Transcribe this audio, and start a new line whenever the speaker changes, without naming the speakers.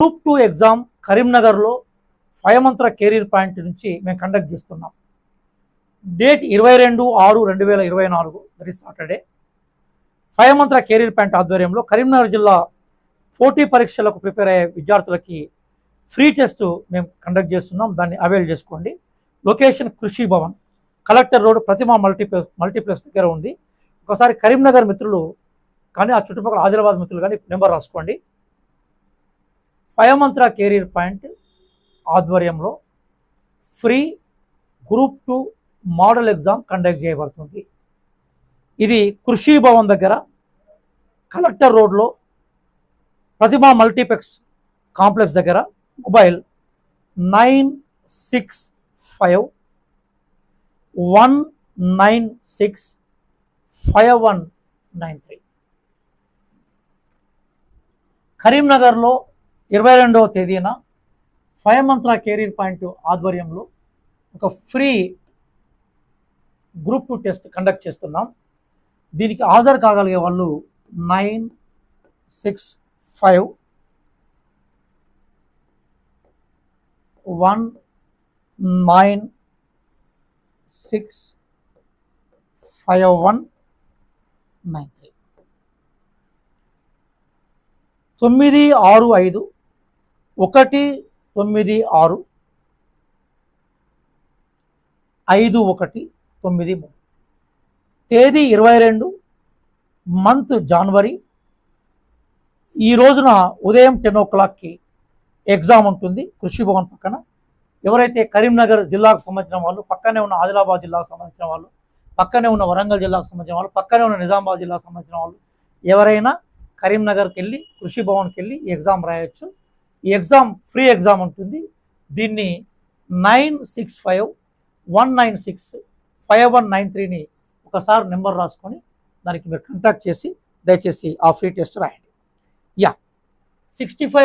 Group two exam కరీంనగర్లో five Mantra career point నుంచి మేము కండక్ట్ చేస్తున్నాం. డేట్ ఇరవై రెండు ఆరు రెండు వేల ఇరవై నాలుగు that is Saturday five Mantra career point ఆధ్వర్యంలో కరీంనగర్ జిల్లా పోటీ పరీక్షలకు ప్రిపేర్ అయ్యే విద్యార్థులకి ఫ్రీ టెస్ట్ మేము కండక్ట్ చేస్తున్నాం. దాన్ని అవైల్ చేసుకోండి. Location Krishi Bhavan. Collector road Pratima multiplex multiplex దగ్గర ఉంది. ఒకసారి కరీంనగర్ మిత్రులు కానీ ఆ చుట్టుపక్కల ఆదిలాబాద్ మిత్రులు కానీ నెంబర్ రాసుకోండి. పయమంత్ర కెరీర్ పాయింట్ ఆధ్వర్యంలో free group two model exam conduct చేయబడుతుంది. ఇది కృషి భవన్ దగ్గర కలెక్టర్ రోడ్లో ప్రతిభ మల్టీప్లెక్స్ కాంప్లెక్స్ దగ్గర mobile nine six five one nine six five one nine three. కరీంనగర్లో ఇరవై రెండవ తేదీన ఫైవ్ మంత్ర కెరీర్ పాయింట్ ఆధ్వర్యంలో ఒక free group two test conduct చేస్తున్నాం. దీనికి హాజరు కాగలిగే వాళ్ళు nine six five one nine six five one nine three. తొమ్మిది ఆరు ఐదు ఒకటి తొమ్మిది ఆరు. ఐదు ఒకటి తొమ్మిది మూడు. తేదీ ఇరవై రెండు మంత్ జనవరి. ఈ రోజున ఉదయం టెన్ ఓ క్లాక్కి ఎగ్జామ్ ఉంటుంది కృషి భవన్ పక్కన. ఎవరైతే కరీంనగర్ జిల్లాకు సంబంధించిన వాళ్ళు పక్కనే ఉన్న ఆదిలాబాద్ జిల్లాకు సంబంధించిన వాళ్ళు పక్కనే ఉన్న వరంగల్ జిల్లాకు సంబంధించిన వాళ్ళు పక్కనే ఉన్న నిజామాబాద్ జిల్లాకు సంబంధించిన వాళ్ళు ఎవరైనా కరీంనగర్కి వెళ్ళి కృషి భవన్కి వెళ్ళి ఎగ్జామ్ రాయొచ్చు. ఈ ఎగ్జామ్ ఫ్రీ ఎగ్జామ్ ఉంటుంది. దీన్ని nine six five one nine six five one nine త్రీని ఒకసారి నెంబర్ రాసుకొని దానికి మీరు కాంటాక్ట్ చేసి దయచేసి ఆ ఫ్రీ టెస్ట్ రాయండి. యా. Sixty five